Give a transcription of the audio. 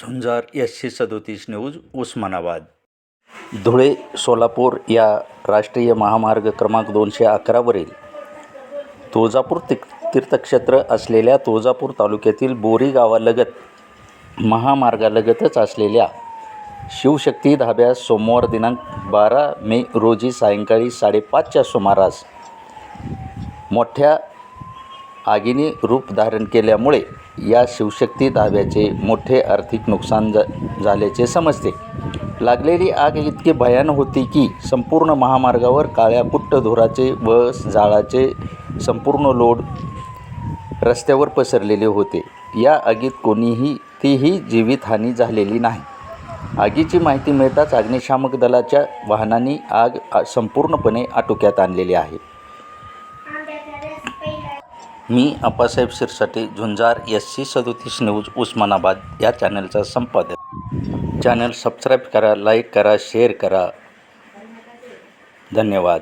झुंजार एसशे सदोतीस न्यूज उस्मानाबाद. धुळे सोलापूर या राष्ट्रीय महामार्ग क्रमांक दोनशे अकरावरील तुळजापूर ती तीर्थक्षेत्र असलेल्या तुळजापूर तालुक्यातील बोरी गावालगत महामार्गालगतच असलेल्या शिवशक्ती धाब्यास सोमवार दिनांक बारा मे रोजी सायंकाळी साडेपाचच्या सुमारास मोठ्या आगीने रूप धारण केल्यामुळे या शिवशक्ती धाब्याचे मोठे आर्थिक नुकसान जा झाल्याचे समजते. लागलेली आग इतकी भयान होती की संपूर्ण महामार्गावर काळ्या कुट्ट धुराचे व जाळाचे संपूर्ण लोड रस्त्यावर पसरलेले होते. या आगीत कोणीही तीही जीवितहानी झालेली नाही. आगीची माहिती मिळताच अग्निशामक दलाच्या वाहनांनी आग संपूर्णपणे आटोक्यात आणलेली आहे. मी अप्पासाहेब शिरसाटे झुंजार एस सी सदोतीस न्यूज उस्मानाबाद या चॅनलचा संपादक. चॅनल सबस्क्राईब करा लाईक करा शेअर करा. धन्यवाद.